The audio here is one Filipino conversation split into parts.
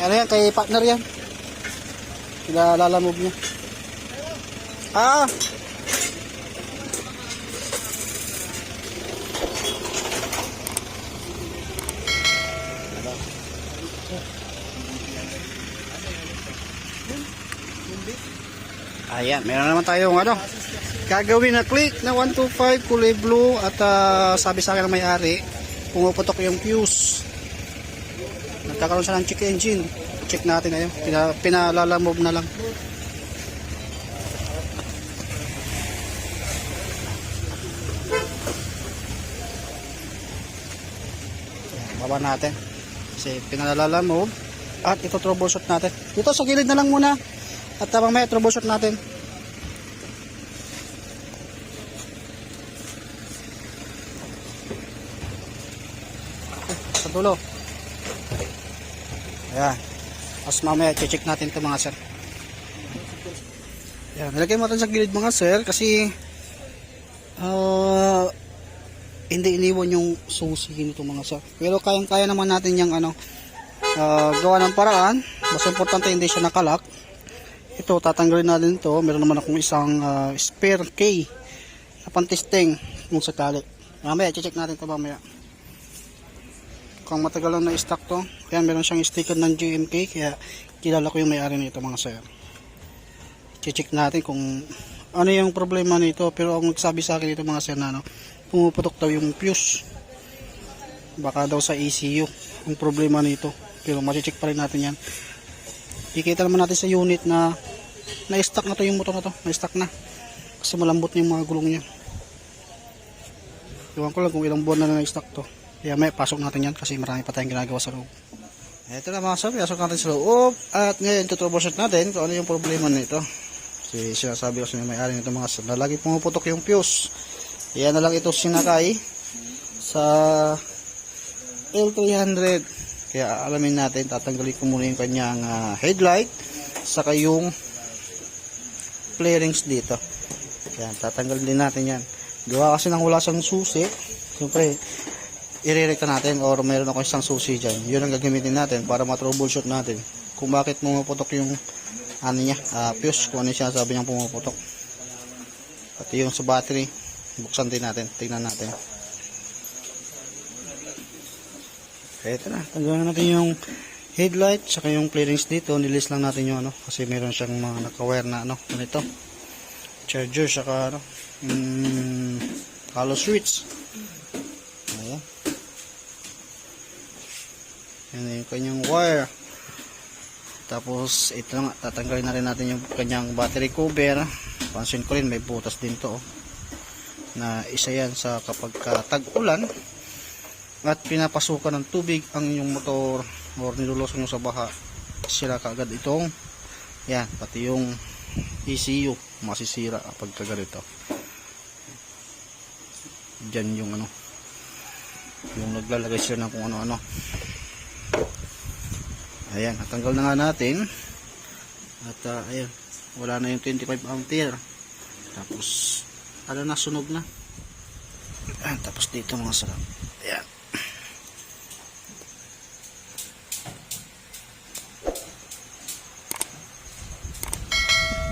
Kaya ano yan, kay partner yan. Kilalalamove niya. Ah! Ayan, meron naman tayong ano, gagawin na click na 125 kulay blue at ah, sabi sa akin ng may-ari, pumuputok yung fuse. Nagkakaroon siya ng check engine. Check natin ayun, Pina, pinalalamove na lang. Baba natin. Kasi pinalalamove at ito troubleshoot natin. Dito sa gilid na lang muna. At uh, mamaya troubleshoot natin. Sa dulo. Ayan. Tapos mamaya check natin ito mga sir. Ayan. Nilagay mo natin sa gilid mga sir kasi ah hindi iniwan yung susi nito mga sir. Pero kayang-kaya naman natin yung ano ah, gawa ng paraan. Mas importante hindi siya nakalak. Ito, tatanggalin natin ito. Meron naman akong isang ah, spare key na pantesting kung sakali. Mamaya, check natin ito mamaya. Kung matagal lang na-stock to. Ayan, meron siyang sticker ng GMK. Kaya kilala ko yung may-ari nito mga sir. Check natin kung ano yung problema nito. Pero ang nagsabi sa akin ito mga sir na ano, pumuputok daw yung fuse. Baka daw sa ECU ang problema nito. Pero check pa rin natin yan. Kikita naman natin sa unit na na-stock na to yung motor na to. Na-stock na. Kasi malambot na yung mga gulong niya. Iwan ko lang kung ilang buwan na na-stock to. Kaya may pasok natin yan kasi marami pa tayong ginagawa sa loob. Ito na mga sabi, pasok natin sa loob. At ngayon, tutroubleshoot natin kung ano yung problema nito. Kasi sinasabi ko sa may-ari nito mga sabi, na lagi pumuputok yung fuse. Kaya na lang ito sinakay sa L300. Kaya alamin natin, tatanggalin ko muna yung kanyang ah, headlight saka yung flarings dito. Yan, tatanggalin din natin yan. Gawa kasi nang wala siyang susi, siyempre, irerekta natin or meron ako isang susi dyan. Yun ang gagamitin natin para matroubleshoot natin. Kung bakit pumuputok yung ano niya, ah, fuse, kung ano siya sabi niyang pumuputok. Pati yung sa battery, buksan din natin, tingnan natin. Kaya ito na, tanggalin natin yung headlight, saka yung clearings dito, nilis lang natin yung ano, kasi meron siyang mga naka-wire na ano, ganito. Charger, saka ano, mm, hollow switch. Ayan. Yan yung kanyang wire. Tapos, ito nga, tatanggalin na rin natin yung kanyang battery cover. Pansin ko rin, may butas din to. oh. Na isa yan sa kapag ka tag-ulan, at pinapasukan ng tubig ang inyong motor or nilulusong nyo sa baha sira kaagad itong yan pati yung ECU masisira kapag kaganito dyan yung ano yung naglalagay sila ng kung ano-ano ayan natanggal na nga natin. At ah, ayan wala na yung 25 ampere. Tapos ano na sunog na. Ayan, tapos dito mga sarap. Ayan.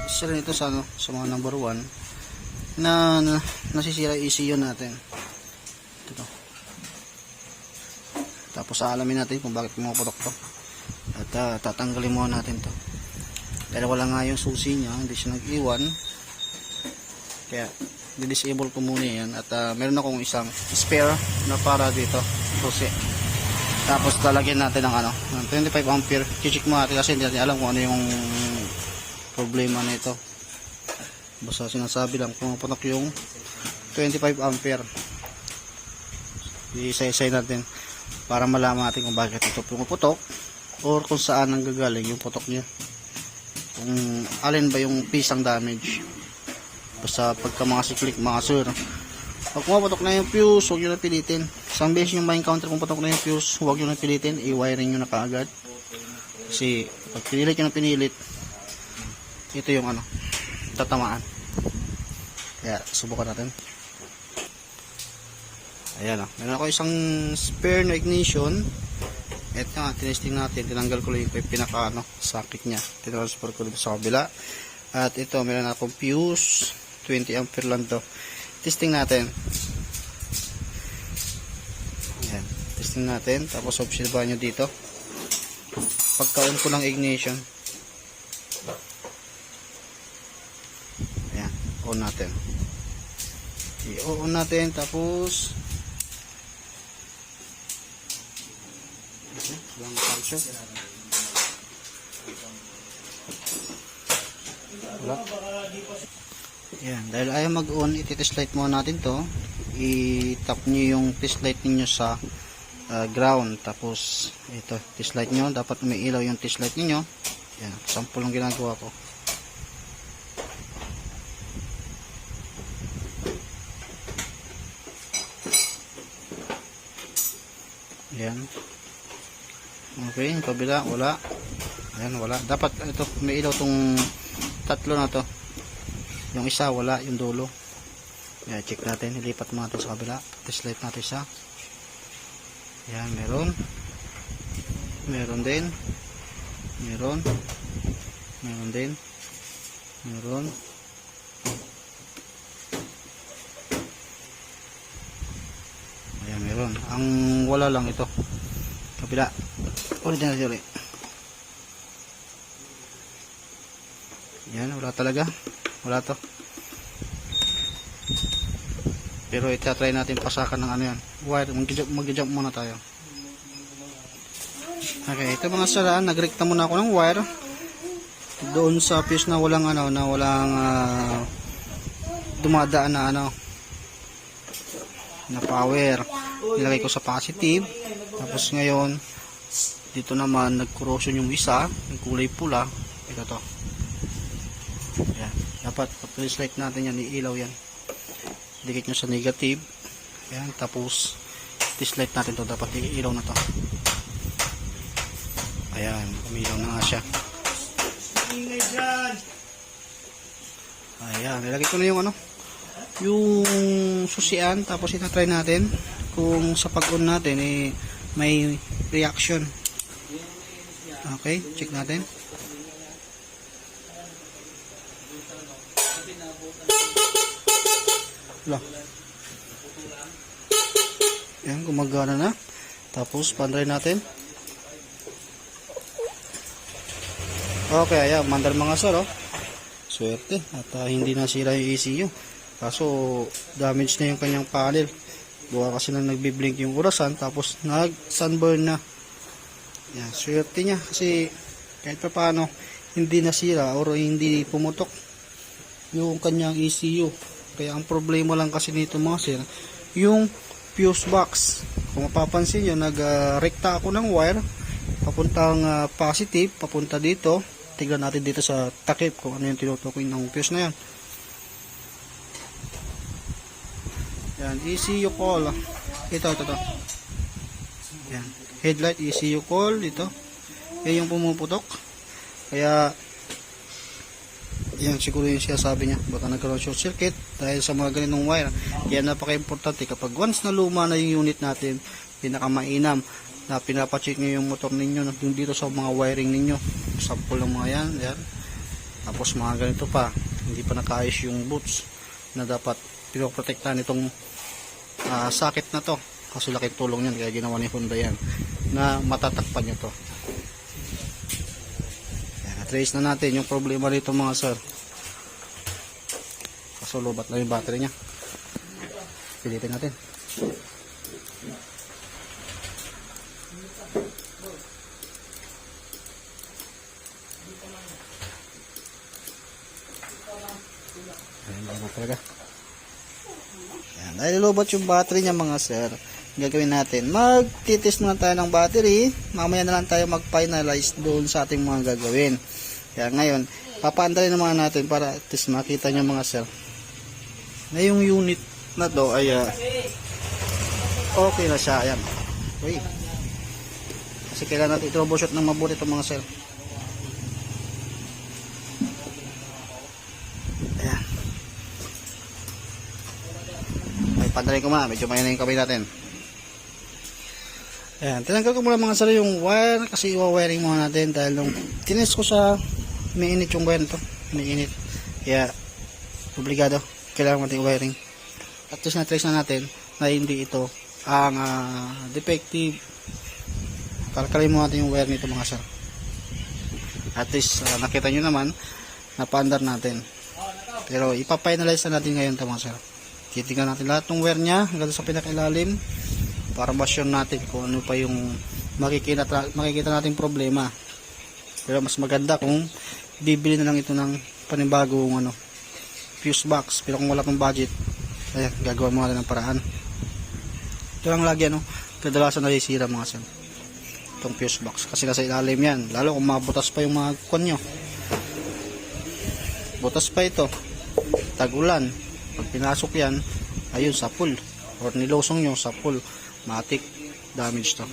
Isa rin ito sa, ano, sa mga number 1 na, na nasisira ECU natin. Ito. Tapos aalamin natin kung bakit pumuputok to at ah, tatanggalin muna natin to. Pero wala nga yung susi niya hindi siya nag-iwan. Kaya di-disable ko muna yan. At ah, meron akong isang spare na para dito susi. Tapos talagyan natin ng ano ng 25 ampere. Chichik mo natin kasi hindi natin alam kung ano yung problema nito. Basta sinasabi lang pumapatok yung 25 ampere. Isa-isay natin para malaman natin kung bakit ito pumuputok or kung saan ang gagaling yung putok niya. Kung alin ba yung pisang damage. Basta pagka mga siklik mga sir. Pag pumapatok na yung fuse huwag nyo na pilitin. Isang beses yung ma-encounter kung patok na yung fuse huwag nyo na pilitin. I-wiring nyo na kaagad. Kasi pag pinilit nyo na pinilit ito yung ano tatamaan. Kaya subukan natin. Ayan ah. Meron ako isang spare na ignition Ito nga, tinesting natin. Tinanggal ko lang yung pinaka ano, socket niya. Tinransfer ko dito sa kabila. At ito, meron akong fuse. 20 ampere lang to. Testing natin. Ayan. Testing natin. Tapos obserbahan nyo dito. Pagka-on ko ng ignition. Ayan. On natin. I-on natin. Tapos Kalsyo. Wala. Yan, dahil ayaw mag-on, iti-test light muna natin to. I-tap nyo yung test light ninyo sa uh, ground. Tapos, ito, test light nyo. Dapat may ilaw yung test light ninyo. Yan, sample ang ginagawa ko. Yan. Okay, yung kabila, wala. Ayan, wala. Dapat ito, may ilaw tong tatlo na to. Yung isa, wala. Yung dulo. Ayan, check natin. Ilipat mo natin sa kabila. Test light natin siya. Ayan, meron. Meron din. Meron. Meron din. Meron. Ayan, meron. Ang wala lang ito. Kabila. Original theory. Yan, wala talaga. Wala to. Pero itatry natin pasakan ng ano yan. Wire, mag-jump mag muna tayo. Okay, ito mga saraan, nagrekta muna ako ng wire. Doon sa fuse na walang ano, na walang ah, dumadaan na ano, na power. Nilagay ko sa positive. Tapos ngayon, dito naman nag-corrosion yung isa, yung kulay pula. Ito to. Ayan. Dapat pag-place light natin yan, iilaw yan. Dikit nyo sa negative. Ayan. Tapos, test light natin to dapat iilaw na to. Ayan. Umilaw na nga siya. Ayan. Nilagay ko na yung ano, yung susian. Tapos itatry natin kung sa pag-on natin eh, may reaction. Okay, check natin. Wala. Yan, gumagana na. Tapos, pandry natin. Okay, ayan, mandar mga sir, oh. Swerte. At ah, hindi nasira yung ECU. Kaso, damage na yung kanyang panel. Buka kasi nang nagbiblink yung orasan, tapos nag-sunburn na. Yan, swerte niya kasi kahit pa paano hindi nasira or hindi pumutok yung kanyang ECU. Kaya ang problema lang kasi nito mga sir, yung fuse box. Kung mapapansin nyo, nag-rekta ako ng wire papuntang ah, positive, papunta dito. Tignan natin dito sa takip kung ano yung tinutukoy ng fuse na yan. Yan, ECU call. Ito, ito, ito. Yan. Headlight, ECU call, ito. Yan yung pumuputok. Kaya, yan siguro yung siya sabi niya. Baka nagkaroon short circuit dahil sa mga ganitong wire. Yan napaka-importante kapag once na luma na yung unit natin, pinakamainam na pinapacheck nyo yung motor ninyo yung dito sa mga wiring ninyo. Sample ng mga yan. yan. Tapos mga ganito pa. Hindi pa nakaayos yung boots na dapat pinoprotektahan itong ah, socket na to kasi laking tulong yan kaya ginawa ni Honda yan na matatakpan nyo to yan, trace na natin yung problema dito mga sir kaso lobat na yung battery nya pilitin natin Ayan, ano talaga. Yan. Dahil lobot yung battery niya mga sir, gagawin natin, magtitest muna tayo ng battery, mamaya na lang tayo mag-finalize doon sa ating mga gagawin. Kaya ngayon, papaandarin naman natin para at least makita nyo mga sir, na yung unit na to ay ah, okay na siya. Ayan. Uy. Kasi kailangan natin i-troubleshoot ng mabuti itong mga sir. Ayan. Ay, pandarin ko muna. Medyo may na yung kamay natin. Ayan, tinanggal ko muna mga sir yung wire kasi i-wiring muna natin dahil nung tinest ko sa may init yung wire to. May init. Kaya, obligado. Kailangan natin wiring. At least na-trace na natin na hindi ito ang ah, defective. Kalkalin mo natin yung wire nito mga sir. At least ah, nakita nyo naman napaandar natin. Pero ipafinalize na natin ngayon ito mga sir. Titingnan natin lahat ng wire niya hanggang sa pinakailalim para ma-sure natin kung ano pa yung makikita, makikita nating problema. Pero mas maganda kung bibili na lang ito ng panibagong ano, fuse box. Pero kung wala pang budget, ayan, gagawa mo natin ng paraan. Ito lang lagi ano, kadalasan nasisira mga sir. Itong fuse box. Kasi nasa ilalim yan. Lalo kung mabutas pa yung mga kwan nyo. Butas pa ito. Tagulan. Pag pinasok yan, ayun, sa pool. Or nilosong nyo sa pool. Matik damage to.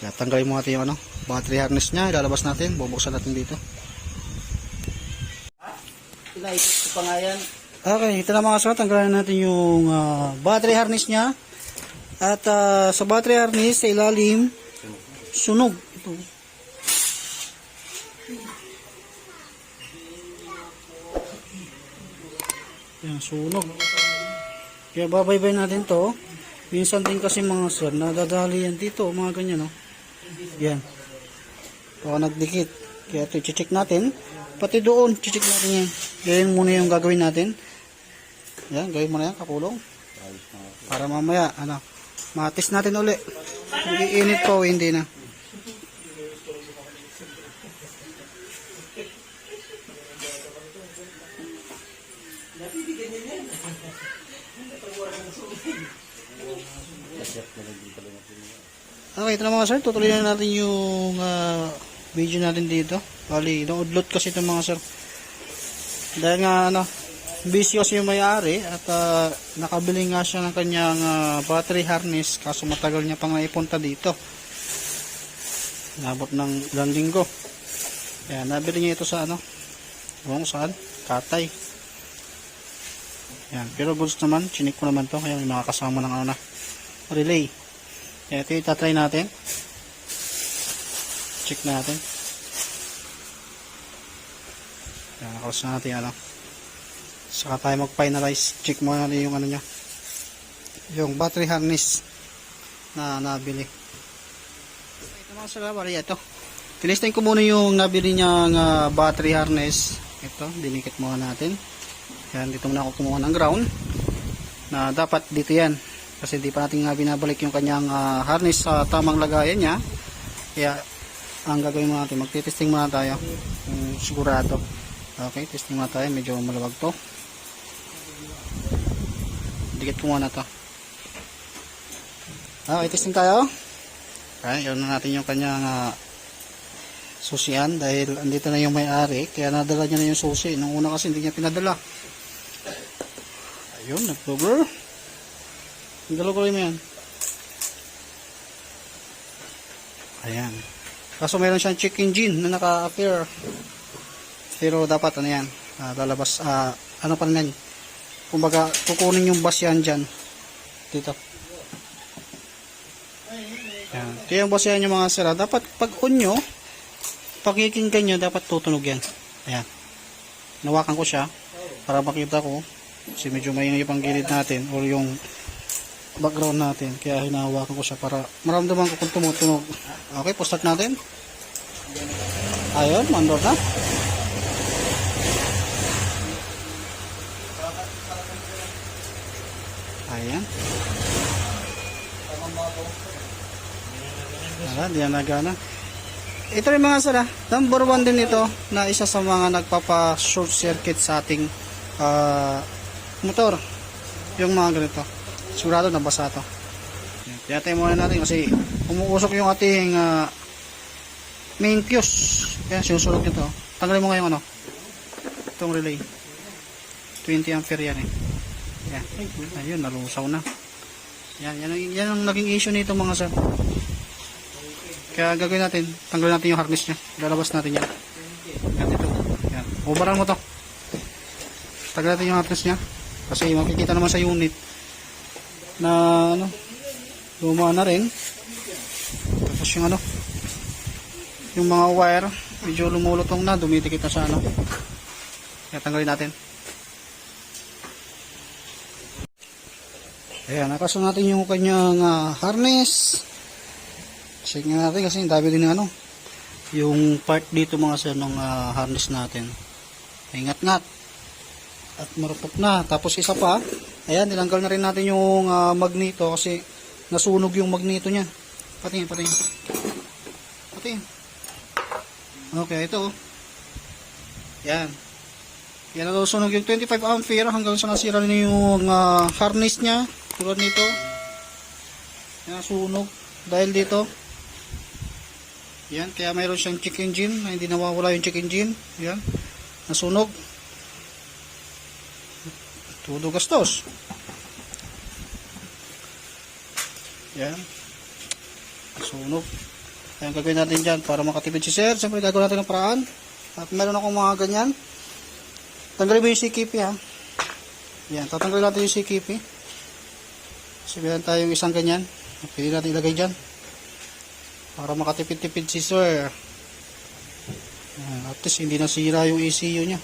Kaya tanggalin mo natin yung ano, battery harness niya. Ilalabas natin. Bubuksan natin dito. Pinaikot ko pa nga yan. Okay, ito na mga sir. Tanggalin natin yung ah, battery harness niya. At ah, sa battery harness, sa ilalim, sunog. Ito. Yan, sunog. Kaya babaybay natin to. Minsan din kasi mga sir, nadadali yan dito, mga ganyan, no? Yan. Baka nagdikit. Kaya ito, check natin. Pati doon, check natin yan. Ganyan muna yung gagawin natin. Yan, gawin mo na yan, kakulong. Para mamaya, ano, matis natin uli. Hindi init pa o hindi na. Okay, ito na mga sir. Tutuloy na natin yung ah, video natin dito. Bali, naudlot kasi ito mga sir. Dahil nga, ano, busy kasi yung may-ari at ah, nakabili nga siya ng kanyang ah, battery harness kaso matagal niya pang naipunta dito. Nabot ng ilang linggo. Kaya nabili niya ito sa ano, kung saan, katay. Yan, pero goods naman, chinik ko naman to kaya may mga kasama ng ano na, relay. Ito itatry natin. Check natin. Yan, nakalas na natin ano. Saka tayo mag-finalize. Check muna natin yung ano niya. Yung battery harness na nabili. Ito mga sila, bali ito. Tinisting ko muna yung nabili niyang ah, battery harness. Ito, dinikit muna natin. Yan, dito muna ako kumuha ng ground. Na dapat dito yan. Kasi di pa natin nga binabalik yung kanyang ah, harness sa tamang lagayan niya. Kaya, ang gagawin muna natin, magtitesting muna tayo. Kung sigurado. Okay, testing muna tayo. Medyo maluwag to. Dikit ko muna to. Okay, testing tayo. Okay, yun na natin yung kanyang ah, susian dahil andito na yung may-ari kaya nadala niya na yung susi nung una kasi hindi niya pinadala ayun nag-cover galaw-galaw mo yan. Ayan. Kaso meron siyang check engine na naka-appear. Pero dapat ano yan ah, lalabas ah, ano pa rin yan? Kumbaga kukunin yung bus yan dyan. Dito. Yan. Ito yung bus yan yung mga sira. Dapat pag on nyo pakikinggan nyo, dapat tutunog yan. Ayan. Nawakan ko siya para makita ko. Kasi medyo maingay pang gilid natin or yung background natin. Kaya hinahawakan ko siya para maramdaman ko kung tumutunog. Okay, po start natin. Ayun, mandor na. Ayan. Wala, di na nagana ito rin mga sala, number one din ito na isa sa mga nagpapa short circuit sa ating ah, motor. Yung mga ganito. Sigurado nabasa to. Kaya tayo muna natin kasi umuusok yung ating ah, main fuse. Kaya sinusunod nito. Tanggalin mo ngayon ano. Itong relay. 20 ampere yan eh. Yan. Ayun, nalusaw na. Yan, yan, yan ang naging issue nito mga sir. Kaya gagawin natin, tanggalin natin yung harness niya. Lalabas natin yan. Yan dito. Yan. Ubaran mo to. Tanggalin natin yung harness niya. Kasi makikita naman sa unit na ano, luma na rin. Tapos yung ano, yung mga wire, medyo lumulutong na, dumidikit na sa ano. Kaya tanggalin natin. Ayan, nakaso natin yung kanyang ah, harness. Check nga natin kasi dami din ng ano, yung part dito mga sir ng ah, harness natin. Ingat-ngat. At marupok na. Tapos isa pa, ayan, nilanggal na rin natin yung ah, magneto kasi nasunog yung magneto niya. Patingin, patingin. Patingin. Okay, ito. oh. Yan. Yan na sunog yung 25 ampere hanggang sa nasira na yung ah, harness niya. Tulad nito. Yan sunog. Dahil dito. Yan, kaya mayroon siyang check engine hindi nawawala yung check engine. Yan. Nasunog. Todo gastos. Yan. Nasunog. Kaya ang gagawin natin dyan para makatipid si sir. Siyempre gagawin natin ng paraan. At meron akong mga ganyan. Tanggalin mo yung CKP ha. Yan, tatanggalin natin yung CKP. Sabihan tayo yung isang ganyan. Pwede natin ilagay dyan. Para makatipid-tipid si sir. At least hindi nasira yung ECU niya.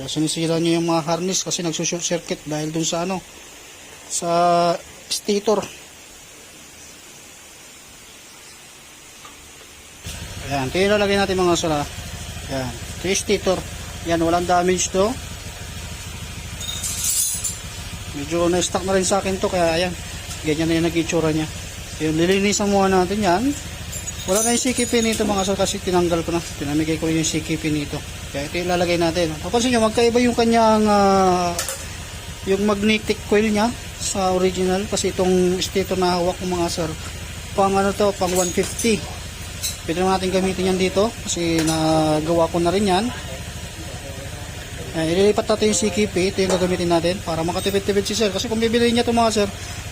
Kaya sinisira niya yung mga harness kasi nagsushort circuit dahil dun sa ano, sa stator. Ayan, ito yung lalagay natin mga sala. Ayan, ito yung stator. Yan, walang damage to. Medyo na-stuck na rin sa akin to kaya ayan, ganyan na yung nag-itsura niya. Yung lilinisan muna natin yan. Wala na yung CKP nito mga sir kasi tinanggal ko na. Pinamigay ko yung CKP nito. Kaya ito ilalagay natin. Papansin nyo, magkaiba yung kanyang ah, yung magnetic coil niya sa original kasi itong stator na hawak ko mga sir pang ano to, pang 150 pwede natin gamitin yan dito kasi nagawa ko na rin yan Ayan, ililipat natin yung CKP ito yung gagamitin natin para makatipid-tipid si sir kasi kung bibili niya ito mga sir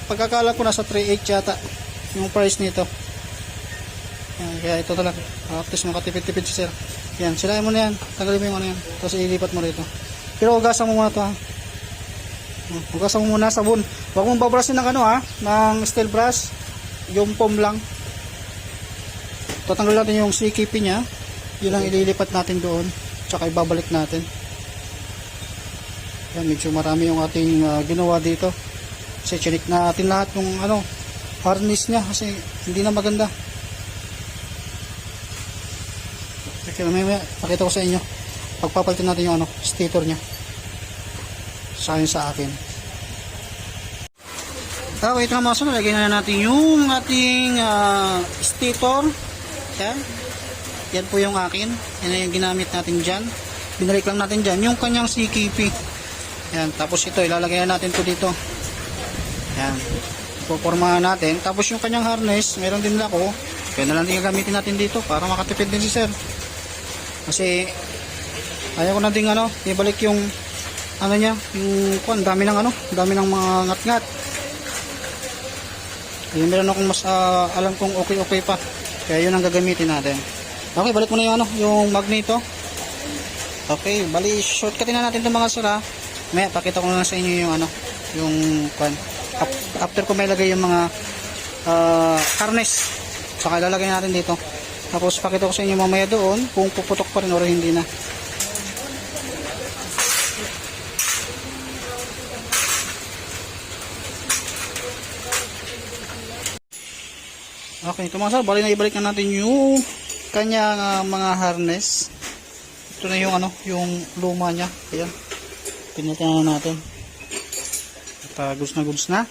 pagkakala ko nasa 3.8 yata yung price nito Ayan, kaya ito talaga at least makatipid-tipid si sir yan, silayan mo na yan tanggalin mo yung ano yan tapos ilipat mo rito pero ugasan mo muna to ha Hugasan mo muna sabon. Huwag mong babrasin ng ano ha, ng steel brush. Yung foam lang. Tatanggal natin yung CKP niya. Yun ang ililipat natin doon. Tsaka ibabalik natin. Yan, medyo marami yung ating ah, ginawa dito. Kasi chinik natin lahat yung ano, harness niya kasi hindi na maganda. Okay, mamaya, pakita ko sa inyo. Pagpapalitan natin yung ano, stator niya sa sa akin. Okay, ito nga mga sunod. Lagyan na natin yung ating ah, stator. Yan. Yan po yung akin. Yan yung ginamit natin dyan. Binalik lang natin dyan. Yung kanyang CKP. Yan. Tapos ito, ilalagay na natin to dito. Yan. Pupormahan natin. Tapos yung kanyang harness, meron din ako. Kaya na lang din gagamitin natin dito para makatipid din si sir. Kasi ayaw ko na din ano, ibalik yung ano niya, yung kuan, dami ng ano, dami ng mga ngat-ngat. Yung meron akong mas ah, alam kong okay-okay pa. Kaya yun ang gagamitin natin. Okay, balik mo na yung ano, yung magneto. Okay, bali shortcutin na natin itong mga sura. May pakita ko na sa inyo yung ano, yung kuan. After ko may lagay yung mga ah, harness, saka ilalagay natin dito. Tapos pakita ko sa inyo mamaya doon kung puputok pa rin o hindi na. Okay, ito mga sir, bali na ibalik na natin yung kanyang ah, mga harness. Ito na yung ano, yung luma niya. Ayan. Pinatan na natin. At uh, goods na goods na.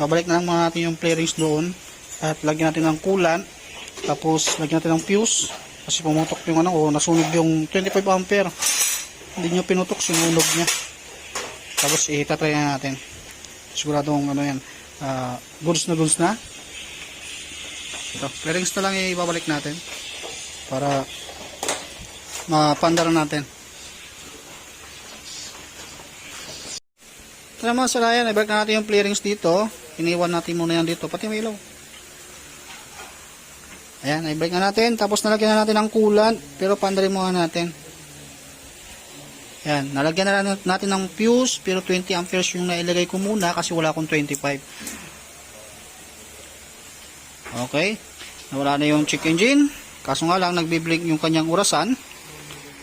Babalik na lang muna natin yung flarings doon. At lagyan natin ng coolant. Tapos lagyan natin ng fuse. Kasi pumutok yung ano, o nasunog yung 25 ampere. Hindi nyo pinutok, sinunog niya. Tapos itatry na natin. Siguradong ano yan, ah, goods na goods na. Ito, flarings na lang ibabalik natin para mapandaran natin. Ito naman sa layan, ibalik na natin yung flarings dito. Iniwan natin muna yan dito, pati may ilaw. Ayan, ibalik na natin. Tapos nalagyan na natin ng coolant, pero pandarin muna natin. Ayan, nalagyan na natin ng fuse, pero 20 amperes yung nailagay ko muna kasi wala akong 25. Okay. Nawala na yung check engine. Kaso nga lang, nagbiblink yung kanyang orasan.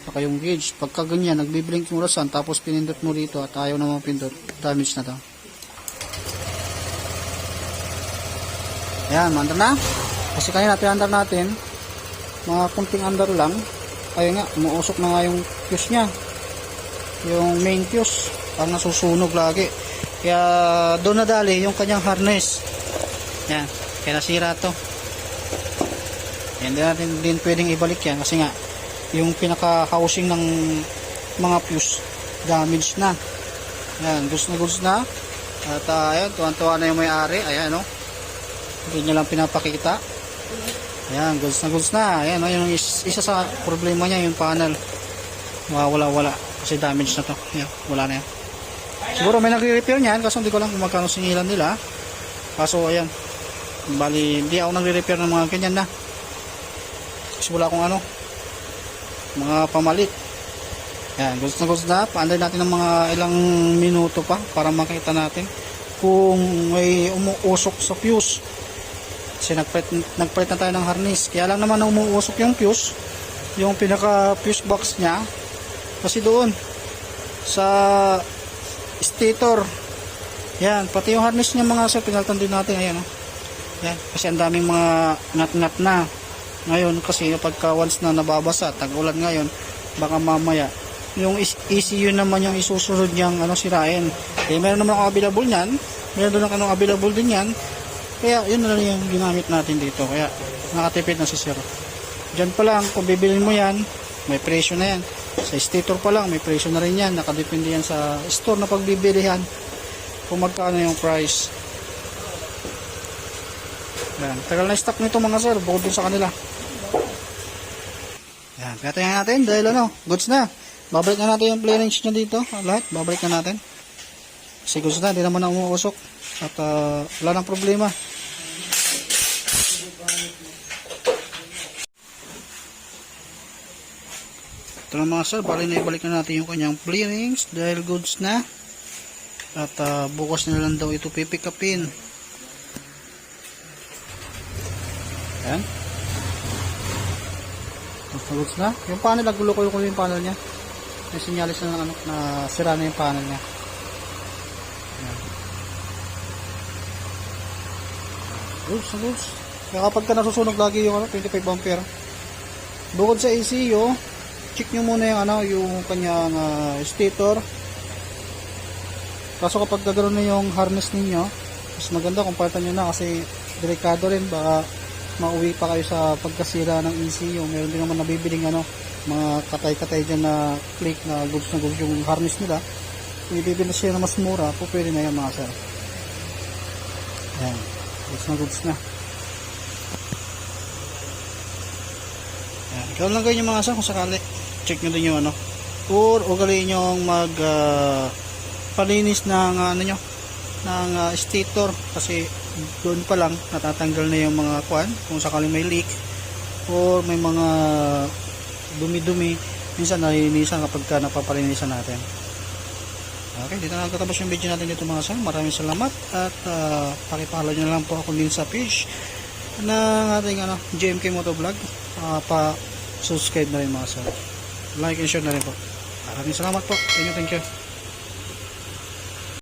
Saka yung gauge. Pagka ganyan, nagbiblink yung orasan. Tapos pinindot mo dito at ayaw na pindot. Damage na to. Ayan, mandar na. Kasi kanina pinandar natin. Mga kunting andar lang. Ayun nga, umuusok na nga yung fuse niya. Yung main fuse. Parang nasusunog lagi. Kaya doon nadali yung kanyang harness. Yan. Kaya nasira to. Hindi natin din pwedeng ibalik yan kasi nga yung pinaka housing ng mga fuse damaged na. Yan, goods na goods na. At uh, ayan, tuwan-tuwa na yung may-ari. Ayan, no. Hindi niya lang pinapakita. Ayan, goods na goods na. Ayan, no, yung is- isa sa problema niya yung panel. Mawawala-wala kasi damage na to. Ayan, wala na yan. Siguro may nagre-repair niyan kasi hindi ko lang kung magkano singilan nila. Kaso ayan, bali hindi ako nagre-repair ng mga ganyan na. Kasi wala akong ano, mga pamalit. Yan, gusto na gusto na. Paanday natin ng mga ilang minuto pa para makita natin kung may umuusok sa fuse. Kasi nagpalit, nagpalit na tayo ng harness. Kaya lang naman na umuusok yung fuse, yung pinaka fuse box niya. Kasi doon, sa stator. Yan, pati yung harness niya mga sir, pinaltan din natin. Ayan, oh. Yan, kasi ang daming mga ngat-ngat na. Ngayon, kasi pagka once na nababasa, tag-ulan ngayon, baka mamaya, yung ECU naman yung isusunod niyang ano, sirain. Eh, meron naman ako available niyan. Meron doon ako available din yan. Kaya, yun na lang yung ginamit natin dito. Kaya, nakatipid na si sir. Diyan pa lang, kung bibilin mo yan, may presyo na yan. Sa stator pa lang, may presyo na rin yan. Nakadepende yan sa store na pagbibilihan. Kung magkano yung price. Yan. Tagal na stock nito mga sir, bukod dun sa kanila. Yan, kaya natin dahil ano, goods na. Babalik na natin yung clearance niya dito, lahat, babalik na natin. Kasi goods na, hindi naman na umuusok. At ah, wala nang problema. Ito na mga sir, bali na ibalik na natin yung kanyang clearings dahil goods na. At ah, bukas na lang daw ito pipick upin. Yan. Goods na. Yung panel, nagulo ko yung panel niya. May sinyalis na, ng ano, na sira na yung panel niya. Na goods. Kaya kapag ka nasusunog lagi yung ano, 25 ampere. Bukod sa ECU, check nyo muna yung ano, yung kanyang ah, stator. Kaso kapag gagano'n na yung harness ninyo, mas maganda kung palitan nyo na kasi delikado rin baka mauwi pa kayo sa pagkasira ng ECU. Meron din naman nabibiling ano, mga katay-katay dyan na click na goods na goods yung harness nila. Ibibili siya na mas mura, po pwede na yan mga sir. Ayan, goods na goods na. Ayan, ikaw lang yung mga sir kung sakali. Check nyo din yung ano. Or ugaliin nyo mag ah, palinis ng ah, ano nyo ng ah, stator kasi doon pa lang natatanggal na yung mga kwan kung sakaling may leak or may mga dumi-dumi minsan nalilinisan kapag ka napapalinisan natin okay dito na nagtatapos yung video natin dito mga sir. Maraming salamat at uh, pakipalo nyo lang po ako din sa page ng ating ano, GMK Motovlog. Uh, pa subscribe na rin mga sir. Like and share na rin po. Maraming salamat po. Thank you thank you